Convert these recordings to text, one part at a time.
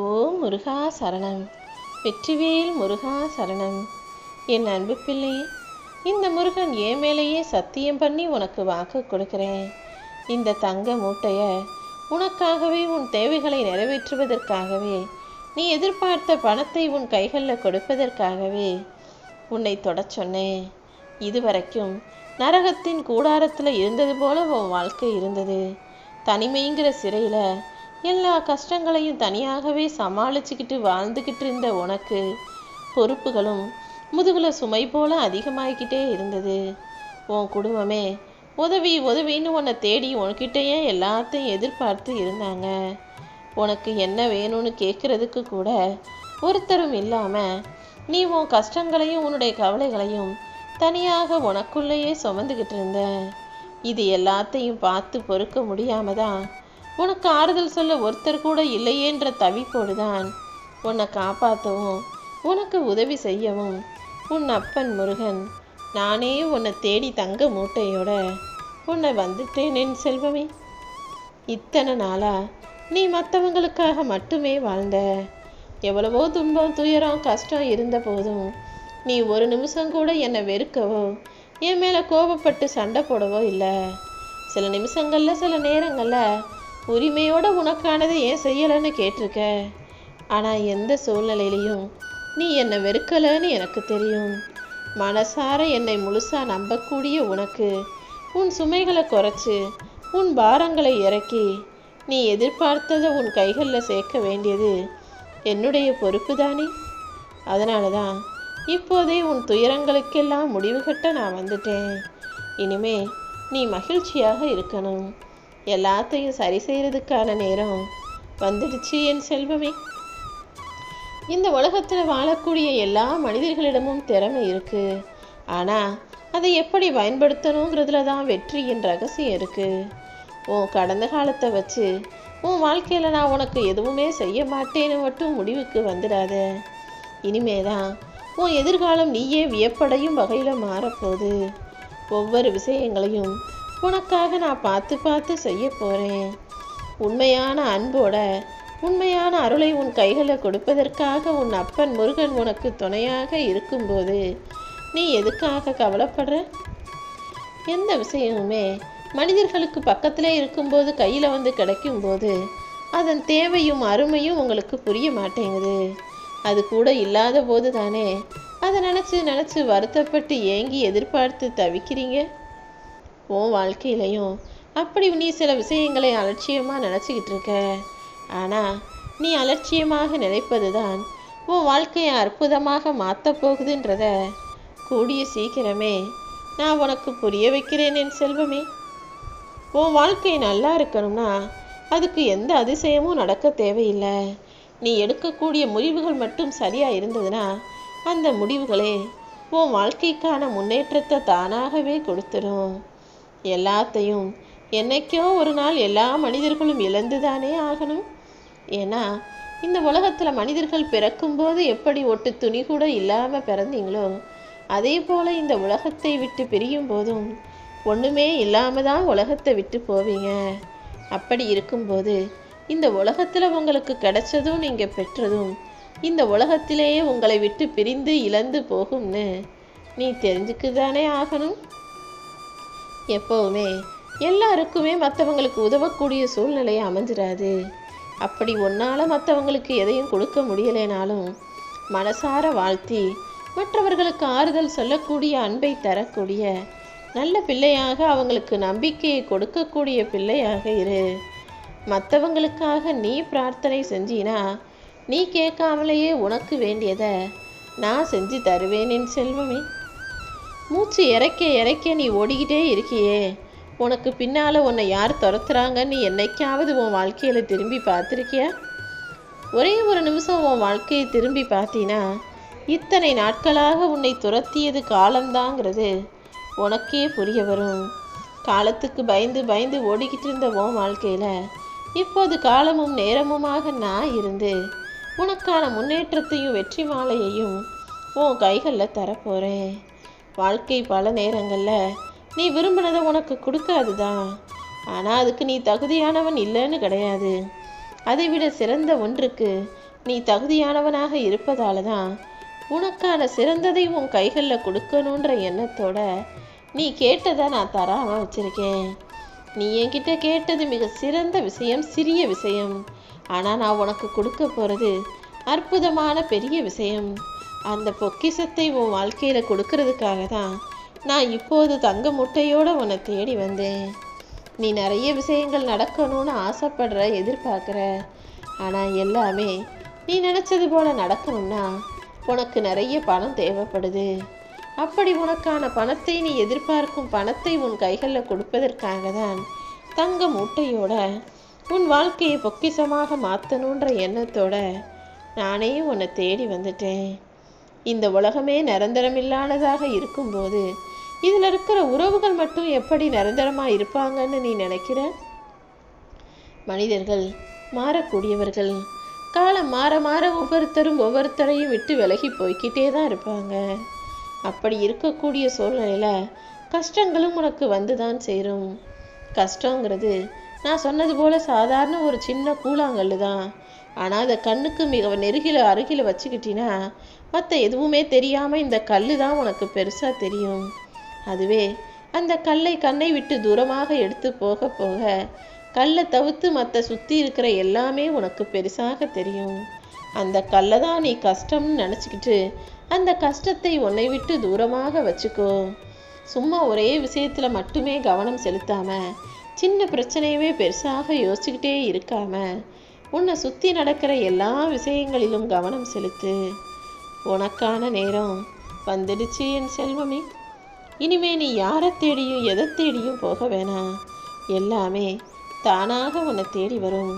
ஓ முருகா சரணம். வெற்றிவேல் முருகா சரணம். என் அன்பு பிள்ளை இந்த முருகன் ஏன் மேலேயே சத்தியம் பண்ணி உனக்கு வாக்கு கொடுக்கிறேன். இந்த தங்க மூட்டைய உனக்காகவே உன் தேவைகளை நிறைவேற்றுவதற்காகவே நீ எதிர்பார்த்த பணத்தை உன் கைகளில் கொடுப்பதற்காகவே உன்னை தொடச் சொன்னேன். இதுவரைக்கும் நரகத்தின் கூடாரத்தில் இருந்தது போல உன் வாழ்க்கை இருந்தது. தனிமைங்கிற சிறையில் எல்லா கஷ்டங்களையும் தனியாகவே சமாளிச்சுக்கிட்டு வாழ்ந்துக்கிட்டு இருந்த உனக்கு பொறுப்புகளும் முதுகுல சுமை போல அதிகமாகிக்கிட்டே இருந்தது. உன் குடும்பமே உதவி உதவின்னு உன்னை தேடி உன்கிட்டயே எல்லாத்தையும் எதிர்பார்த்து இருந்தாங்க. உனக்கு என்ன வேணும்னு கேட்குறதுக்கு கூட ஒருத்தரும் இல்லாமல் நீ உன் கஷ்டங்களையும் உன்னுடைய கவலைகளையும் தனியாக உனக்குள்ளேயே சுமந்துக்கிட்டு இருந்த. இது எல்லாத்தையும் பார்த்து பொறுக்க முடியாம தான் உனக்கு ஆறுதல் சொல்ல ஒருத்தர் கூட இல்லையேன்ற தவிப்போடு தான் உன்னை காப்பாற்றவும் உனக்கு உதவி செய்யவும் உன் அப்பன் முருகன். நானே உன்னை தேடி தங்க மூட்டையோட உன்னை வந்துட்டேனேன் செல்வமே. இத்தனை நாளா நீ மற்றவங்களுக்காக மட்டுமே வாழ்ந்த. எவ்வளவோ துன்பம் துயரம் கஷ்டம் இருந்த போதும் நீ ஒரு நிமிஷம் கூட என்னை வெறுக்கவோ என் மேலே கோபப்பட்டு சண்டை போடவோ இல்லை. சில நிமிஷங்களில் சில நேரங்களில் உரிமையோட உனக்கானதை ஏன் செய்யலைன்னு கேட்டிருக்க? ஆனால் எந்த சூழ்நிலையிலையும் நீ என்னை வெறுக்கலைன்னு எனக்கு தெரியும். மனசார என்னை முழுசாக நம்பக்கூடிய உனக்கு உன் சுமைகளை குறைச்சி உன் பாரங்களை இறக்கி நீ எதிர்பார்த்ததை உன் கைகளில் சேர்க்க வேண்டியது என்னுடைய பொறுப்பு தானே அதனால தான் இப்போதே உன் துயரங்களுக்கெல்லாம் முடிவு கட்ட நான் வந்துட்டேன். இனிமே நீ மகிழ்ச்சியாக இருக்கணும். எல்லாத்தையும் சரி செய்கிறதுக்கான நேரம் வந்துடுச்சு என் செல்வமே. இந்த உலகத்தில் வாழக்கூடிய எல்லா மனிதர்களிடமும் திறமை இருக்கு. ஆனால் அதை எப்படி பயன்படுத்தணுங்கிறதுல தான் வெற்றியின் ரகசியம் இருக்கு. உன் கடந்த காலத்தை வச்சு உன் வாழ்க்கையில் நான் உனக்கு எதுவுமே செய்ய மாட்டேன்னு மட்டும் முடிவுக்கு வந்துடாத. இனிமே தான் உன் எதிர்காலம் நீயே வியப்படையும் வகையில் மாறப்போகுது. ஒவ்வொரு விஷயங்களையும் உனக்காக நான் பார்த்து பார்த்து செய்ய போகிறேன் உண்மையான அன்போட உண்மையான அருளை உன் கைகளில் கொடுப்பதற்காக உன் அப்பன் முருகன் உனக்கு துணையாக இருக்கும்போது நீ எதுக்காக கவலைப்படுற? எந்த விஷயமுமே மனிதர்களுக்கு பக்கத்திலே இருக்கும்போது கையில் வந்து கிடைக்கும்போது அதன் தேவையும் அருமையும் உங்களுக்கு புரிய மாட்டேங்குது. அது கூட இல்லாத போது தானே அதை நினச்சி நினச்சி வருத்தப்பட்டு ஏங்கி எதிர்பார்த்து தவிக்கிறீங்க? உன் வாழ்க்கையிலையும் அப்படி நீ சில விஷயங்களை அலட்சியமாக நினச்சிக்கிட்டு இருக்க ஆனால் நீ அலட்சியமாக நினைப்பது தான் உன் வாழ்க்கையை அற்புதமாக மாற்றப் போகுதுன்றத கூடிய சீக்கிரமே நான் உனக்கு புரிய வைக்கிறேன் என் செல்வமே. உன் வாழ்க்கை நல்லா இருக்கணும்னா அதுக்கு எந்த அதிசயமும் நடக்க தேவையில்லை. நீ எடுக்கக்கூடிய முடிவுகள் மட்டும் சரியாக இருந்ததுன்னா அந்த முடிவுகளே உன் வாழ்க்கைக்கான முன்னேற்றத்தை தானாகவே கொடுத்துரும். எல்லாத்தையும். என்னைக்கோ ஒரு நாள் எல்லா மனிதர்களும் இழந்துதானே ஆகணும்? ஏன்னா இந்த உலகத்தில் மனிதர்கள் பிறக்கும்போது எப்படி ஒட்டு துணி கூட இல்லாமல் பிறந்தீங்களோ அதே போல் இந்த உலகத்தை விட்டு பிரியும் போதும் ஒன்றுமே இல்லாமல் தான் உலகத்தை விட்டு போவீங்க. அப்படி இருக்கும்போது இந்த உலகத்தில் உங்களுக்கு கிடைச்சதும் நீங்கள் பெற்றதும் இந்த உலகத்திலேயே உங்களை விட்டு பிரிந்து இழந்து போகும்னு நீ தெரிஞ்சுக்குதானே ஆகணும்? எப்போவுமே எல்லாருக்குமே மற்றவங்களுக்கு உதவக்கூடிய சூழ்நிலை அமைஞ்சிடாது அப்படி ஒன்னால் மற்றவங்களுக்கு எதையும் கொடுக்க முடியலைனாலும் மனசார வாழ்த்தி மற்றவர்களுக்கு ஆறுதல் சொல்லக்கூடிய அன்பை தரக்கூடிய நல்ல பிள்ளையாக அவங்களுக்கு நம்பிக்கையை கொடுக்கக்கூடிய பிள்ளையாக இரு. மற்றவங்களுக்காக நீ பிரார்த்தனை செஞ்சினா நீ கேட்காமலேயே உனக்கு வேண்டியதை நான் செஞ்சு தருவேன் என் செல்வமே. மூச்சு இறைக்க இறைக்க நீ ஓடிக்கிட்டே இருக்கியே. உனக்கு பின்னால் உன்னை யார் துரத்துறாங்கன்னு என்னைக்காவது உன் வாழ்க்கையில் திரும்பி பார்த்துருக்கியா? ஒரே ஒரு நிமிஷம் உன் வாழ்க்கையை திரும்பி பார்த்தீனா இத்தனை நாட்களாக உன்னை துரத்தியது காலம்தாங்கிறது உனக்கே புரிய வரும். காலத்துக்கு பயந்து பயந்து ஓடிக்கிட்டு இருந்த உன் வாழ்க்கையில் இப்போது காலமும் நேரமுமாக நான் இருந்து உனக்கான முன்னேற்றத்தையும் வெற்றி மாலையையும் உன் கைகளில் தரப்போகிறேன் வாழ்க்கை பல நேரங்களில் நீ விரும்பினதை உனக்கு கொடுக்காது தான் ஆனால் அதுக்கு நீ தகுதியானவன் இல்லைன்னு கிடையாது. அதைவிட சிறந்த ஒன்றுக்கு நீ தகுதியானவனாக இருப்பதால தான் உனக்கான சிறந்ததை உன் கைகளில் கொடுக்கணுன்ற எண்ணத்தோட நீ கேட்டதை நான் தராமல் வச்சிருக்கேன். நீ என்கிட்ட கேட்டது மிக சிறந்த விஷயம் சிறிய விஷயம். ஆனால் நான் உனக்கு கொடுக்க போகிறது அற்புதமான பெரிய விஷயம். அந்த பொக்கிஷத்தை உன் வாழ்க்கையில் கொடுக்கறதுக்காக தான் நான் இப்போது தங்க முட்டையோடு உன்னை தேடி வந்தேன். நீ நிறைய விஷயங்கள் நடக்கணும்னு ஆசைப்படுற எதிர்பார்க்குற. ஆனால் எல்லாமே நீ நினச்சது போல் நடக்கணும்னா உனக்கு நிறைய பணம் தேவைப்படுது. அப்படி உனக்கான பணத்தை நீ எதிர்பார்க்கும் பணத்தை உன் கைகளில் கொடுப்பதற்காக தான் தங்க மூட்டையோட உன் வாழ்க்கையை பொக்கிஷமாக மாற்றணுன்ற எண்ணத்தோட நானே உன்னை தேடி வந்துட்டேன். இந்த உலகமே நிரந்தரமில்லாததாக இருக்கும்போது இதில் இருக்கிற உறவுகள் மட்டும் எப்படி நிரந்தரமாக இருப்பாங்கன்னு நீ நினைக்கிற? மனிதர்கள் மாறக்கூடியவர்கள் காலம் மாற மாற ஒவ்வொருத்தரும் ஒவ்வொருத்தரையும் விட்டு விலகி போய்க்கிட்டே தான் இருப்பாங்க. அப்படி இருக்கக்கூடிய சூழ்நிலையில் கஷ்டங்களும் உனக்கு வந்து தான் சேரும். கஷ்டங்கிறது நான் சொன்னது போல் சாதாரண ஒரு சின்ன கூழாங்கல்லு தான். ஆனால் அதை கண்ணுக்கு மிக நெருகில அருகில் வச்சுக்கிட்டினா மற்ற எதுவுமே தெரியாமல் இந்த கல் தான் உனக்கு பெருசாக தெரியும். அதுவே அந்த கல்லை கண்ணை விட்டு தூரமாக எடுத்து போக போக கல்லை தவிர்த்து மற்ற சுற்றி இருக்கிற எல்லாமே உனக்கு பெருசாக தெரியும். அந்த கல்லை தான் நீ கஷ்டம்னு நினச்சிக்கிட்டு அந்த கஷ்டத்தை உன்னை விட்டு தூரமாக வச்சுக்கோ. சும்மா ஒரே விஷயத்தில் மட்டுமே கவனம் செலுத்தாமல் சின்ன பிரச்சனையவே பெருசாக யோசிச்சுக்கிட்டே இருக்காமல் உன்னை சுற்றி நடக்கிற எல்லா விஷயங்களிலும் கவனம் செலுத்து. உனக்கான நேரம் வந்துடுச்சு என் செல்வமே. இனிமே நீ யாரை தேடியும் எதை தேடியும் போக வேணாம் எல்லாமே தானாக உன்னை தேடி வரும்.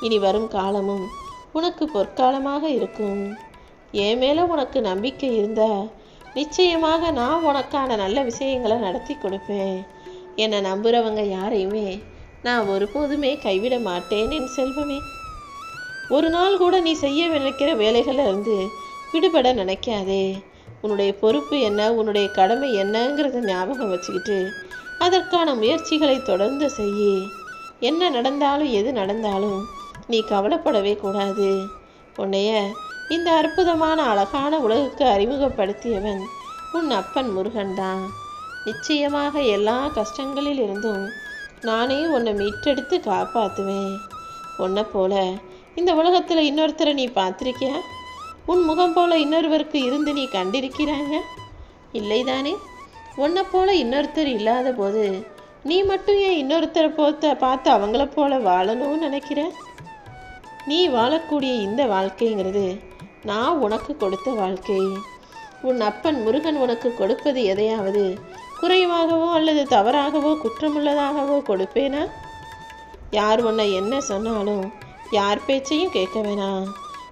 இனி வரும் காலமும் உனக்கு பொற்காலமாக இருக்கும். என் மேலே உனக்கு நம்பிக்கை இருந்தால் நிச்சயமாக நான் உனக்கான நல்ல விஷயங்களை நடத்தி கொடுப்பேன். என்னை நம்புகிறவங்க யாரையுமே நான் ஒருபோதுமே கைவிட மாட்டேன் என் செல்வமே. ஒரு நாள் கூட நீ செய்ய நினைக்கிற வேலைகளில் இருந்து விடுபட நினைக்காதே. உன்னுடைய பொறுப்பு என்ன உன்னுடைய கடமை என்னங்கிறத ஞாபகம் வச்சுக்கிட்டு அதற்கான முயற்சிகளை தொடர்ந்து செய்ய. என்ன நடந்தாலும் எது நடந்தாலும் நீ கவலைப்படவே கூடாது. உன்னைய இந்த அற்புதமான அழகான உலகுக்கு அறிமுகப்படுத்தியவன் உன் அப்பன் முருகன் தான். நிச்சயமாக எல்லா கஷ்டங்களில் இருந்தும் நானே உன்னை மீட்டெடுத்து காப்பாற்றுவேன் உன்னை போல இந்த உலகத்தில் இன்னொருத்தரை நீ பார்த்துருக்கியா? உன் முகம் போல இன்னொருவருக்கு இருந்து நீ கண்டிருக்கிறாங்க இல்லைதானே? உன்னை போல இன்னொருத்தர் இல்லாத போது நீ மட்டும் ஏன் இன்னொருத்தரை போத்த பார்த்து அவங்கள போல வாழணும்னு நினைக்கிற? நீ வாழக்கூடிய இந்த வாழ்க்கைங்கிறது நான் உனக்கு கொடுத்த வாழ்க்கை. உன் அப்பன் முருகன் உனக்கு கொடுப்பது எதையாவது குறைவாகவோ அல்லது தவறாகவோ குற்றமுள்ளதாகவோ கொடுப்பேனா? யார் உன்னை என்ன சொன்னாலும் யார் பேச்சையும் கேட்க வேணாம்.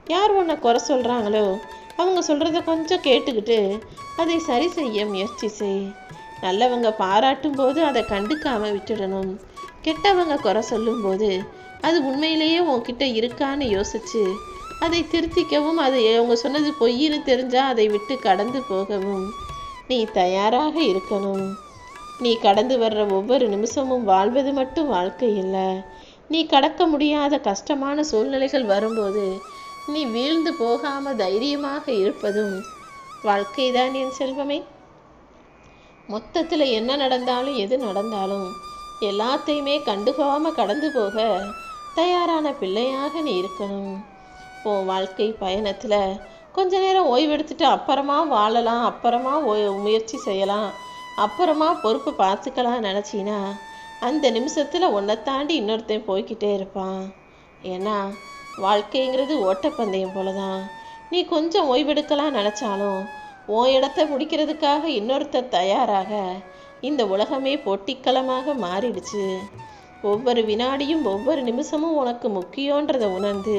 யார் உன்னை குறை சொல்கிறாங்களோ அவங்க சொல்கிறத கொஞ்சம் கேட்டுக்கிட்டு அதை சரி செய்ய முயற்சி செய். நல்லவங்க பாராட்டும் போது அதை கண்டுக்காமல் விட்டுடணும். கெட்டவங்க குறை சொல்லும்போது அது உண்மையிலேயே உன்கிட்ட இருக்கான்னு யோசிச்சு அதை திருத்திக்கவும் அதை அவங்க சொன்னது பொய்ன்னு தெரிஞ்சால் அதை விட்டு கடந்து போகவும். நீ தயாராக இருக்கணும். நீ கடந்து வர்ற ஒவ்வொரு நிமிஷமும் வாழ்வது மட்டும் வாழ்க்கை இல்லை. நீ கடக்க முடியாத கஷ்டமான சூழ்நிலைகள் வரும்போது நீ வீழ்ந்து போகாம தைரியமாக இருப்பதும் வாழ்க்கைதான் என் செல்வமே. மொத்தத்தில் என்ன நடந்தாலும் எது நடந்தாலும் எல்லாத்தையுமே கண்டுக்காம கடந்து போக தயாரான பிள்ளையாக நீ இருக்கணும். உன் வாழ்க்கை பயணத்தில் கொஞ்ச நேரம் ஓய்வெடுத்துட்டு அப்புறமா வாழலாம் அப்புறமா முயற்சி செய்யலாம் அப்புறமா பொறுப்பு பார்த்துக்கலாம் நினச்சின்னா அந்த நிமிஷத்தில் உன்னை தாண்டி இன்னொருத்தன் போய்கிட்டே இருப்பான். ஏன்னா வாழ்க்கைங்கிறது ஓட்டப்பந்தயம் போல தான் நீ கொஞ்சம் ஓய்வெடுக்கலாம் நினச்சாலும் உன் இடத்த முடிக்கிறதுக்காக இன்னொருத்தர் தயாராக இந்த உலகமே போட்டிக்களமாக மாறிடுச்சு. ஒவ்வொரு வினாடியும் ஒவ்வொரு நிமிஷமும் உனக்கு முக்கியன்றதை உணர்ந்து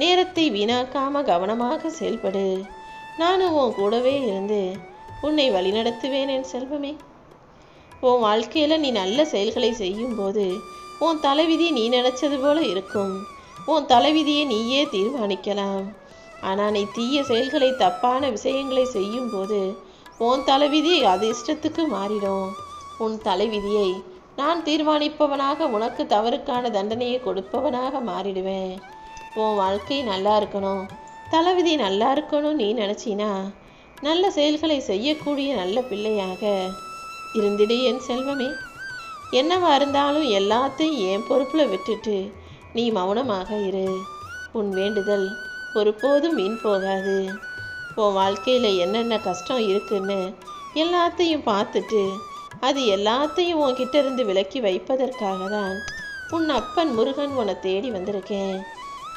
நேரத்தை வீணாக்காம கவனமாக செயல்படு. நானும் உன் கூடவே இருந்து உன்னை வழிநடத்துவேன் என் செல்வமே. உன் வாழ்க்கையில் நீ நல்ல செயல்களை செய்யும்போது உன் தலைவிதி நீ நினச்சது போல இருக்கும். உன் தலைவிதியை நீயே தீர்மானிக்கலாம். ஆனால் நீ தீய செயல்களை தப்பான விஷயங்களை செய்யும்போது உன் தலைவிதி அது இஷ்டத்துக்கு மாறிடும். உன் தலைவிதியை நான் தீர்மானிப்பவனாக உனக்கு தவறுக்கான தண்டனையை கொடுப்பவனாக மாறிடுவேன். உன் வாழ்க்கை நல்லா இருக்கணும். தலைவிதி நல்லா இருக்கணும் நீ நினச்சினா நல்ல செயல்களை செய்யக்கூடிய நல்ல பிள்ளையாக இருந்திடு என் செல்வமே. என்னவா இருந்தாலும் எல்லாத்தையும் என் பொறுப்பில் விட்டுட்டு நீ மௌனமாக இரு. உன் வேண்டுதல் ஒருபோதும் வீண் போகாது. உன் வாழ்க்கையில் என்னென்ன கஷ்டம் இருக்குன்னு எல்லாத்தையும் பார்த்துட்டு அது எல்லாத்தையும் உன்கிட்ட இருந்து விலக்கி வைப்பதற்காக தான் உன் அப்பன் முருகன் உன்னை தேடி வந்திருக்கேன்.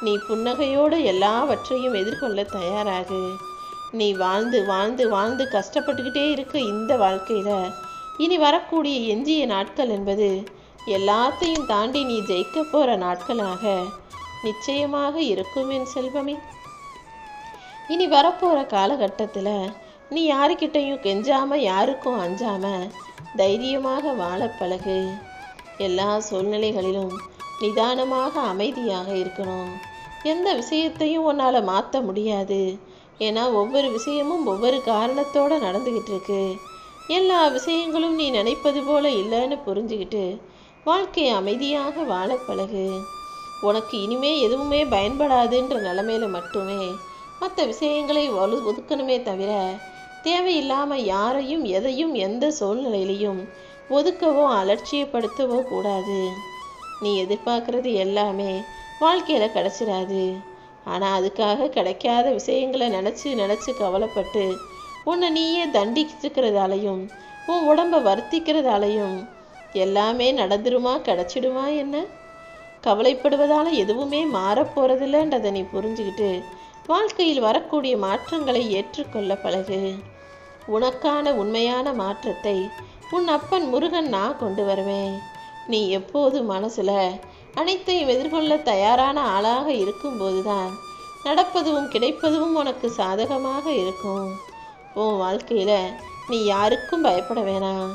நீ புன்னகையோடு எல்லாவற்றையும் எதிர்கொள்ள தயாராகு. நீ வாழ்ந்து வாழ்ந்து வாழ்ந்து கஷ்டப்பட்டுக்கிட்டே இருக்க இந்த வாழ்க்கையில் இனி வரக்கூடிய எஞ்சிய நாட்கள் என்பது எல்லாத்தையும் தாண்டி நீ ஜெயிக்க போகிற நாட்களாக. நிச்சயமாக இருக்கும் என் செல்வமே. இனி வரப்போகிற காலகட்டத்தில் நீ யாருக்கிட்டையும் கெஞ்சாம யாருக்கும் அஞ்சாம தைரியமாக வாழ பழகு. எல்லா சூழ்நிலைகளிலும் நிதானமாக அமைதியாக இருக்கணும். எந்த விஷயத்தையும் உன்னால் மாற்ற முடியாது. ஏன்னா ஒவ்வொரு விஷயமும் ஒவ்வொரு காரணத்தோடு நடந்துக்கிட்டு இருக்கு. எல்லா விஷயங்களும் நீ நினைப்பது போல இல்லைன்னு புரிஞ்சுக்கிட்டு வாழ்க்கையை அமைதியாக வாழ பழகு. உனக்கு இனிமே எதுவுமே பயன்படாதுன்ற நிலமையில மட்டுமே மற்ற விஷயங்களை வலு ஒதுக்கணுமே தவிர தேவையில்லாமல் யாரையும் எதையும் எந்த சூழ்நிலையிலையும் ஒதுக்கவோ அலட்சியப்படுத்தவோ கூடாது. நீ எதிர்பார்க்கறது எல்லாமே வாழ்க்கையில் கிடச்சிடாது ஆனால் அதுக்காக கிடைக்காத விஷயங்களை நினச்சி நினச்சி கவலைப்பட்டு உன்னை நீயே தண்டிச்சுக்கிறதாலையும் உன் உடம்பை வருத்திக்கிறதாலையும் எல்லாமே நடந்துருமா கிடச்சிடுமா என்ன? கவலைப்படுவதால் எதுவுமே மாறப்போகிறதில்லன்றதை நீ புரிஞ்சுக்கிட்டு வாழ்க்கையில் வரக்கூடிய மாற்றங்களை ஏற்றுக்கொள்ள பழகு. உனக்கான உண்மையான மாற்றத்தை உன் அப்பன் முருகன் நான் கொண்டு வருவேன். நீ எப்போது மனசில் அனைத்தையும் எதிர்கொள்ள தயாரான ஆளாக இருக்கும்போதுதான் நடப்பதும் கிடைப்பதும் உனக்கு சாதகமாக இருக்கும். உன் வாழ்க்கையில் நீ யாருக்கும் பயப்பட வேணாம்.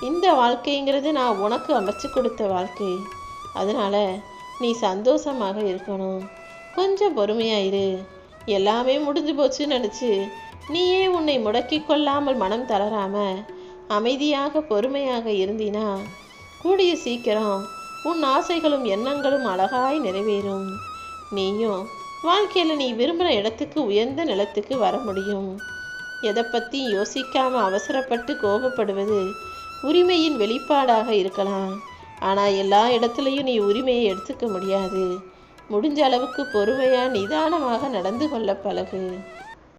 இந்த வாழ்க்கைங்கிறது நான் உனக்கு அமைச்சு கொடுத்த வாழ்க்கை. அதனால் நீ சந்தோஷமாக இருக்கணும். கொஞ்சம் பொறுமையாயிரு எல்லாமே முடிஞ்சு போச்சுன்னு நினச்சி நீயே உன்னை முடக்கி கொள்ளாமல் மனம் தளராம அமைதியாக பொறுமையாக இருந்தினா கூடிய சீக்கிரம் உன் ஆசைகளும் எண்ணங்களும் அழகாய் நிறைவேறும். நீயும் வாழ்க்கையில் நீ விரும்பின இடத்துக்கு உயர்ந்த நிலத்துக்கு வர முடியும். எதை பற்றி யோசிக்காமல் அவசரப்பட்டு கோபப்படுவது உரிமையின் வெளிப்பாடாக இருக்கலாம். ஆனால் எல்லா இடத்துலையும் நீ உரிமையை எடுத்துக்க முடியாது. முடிஞ்ச அளவுக்கு பொறுமையாக நிதானமாக நடந்து கொள்ள பழகு.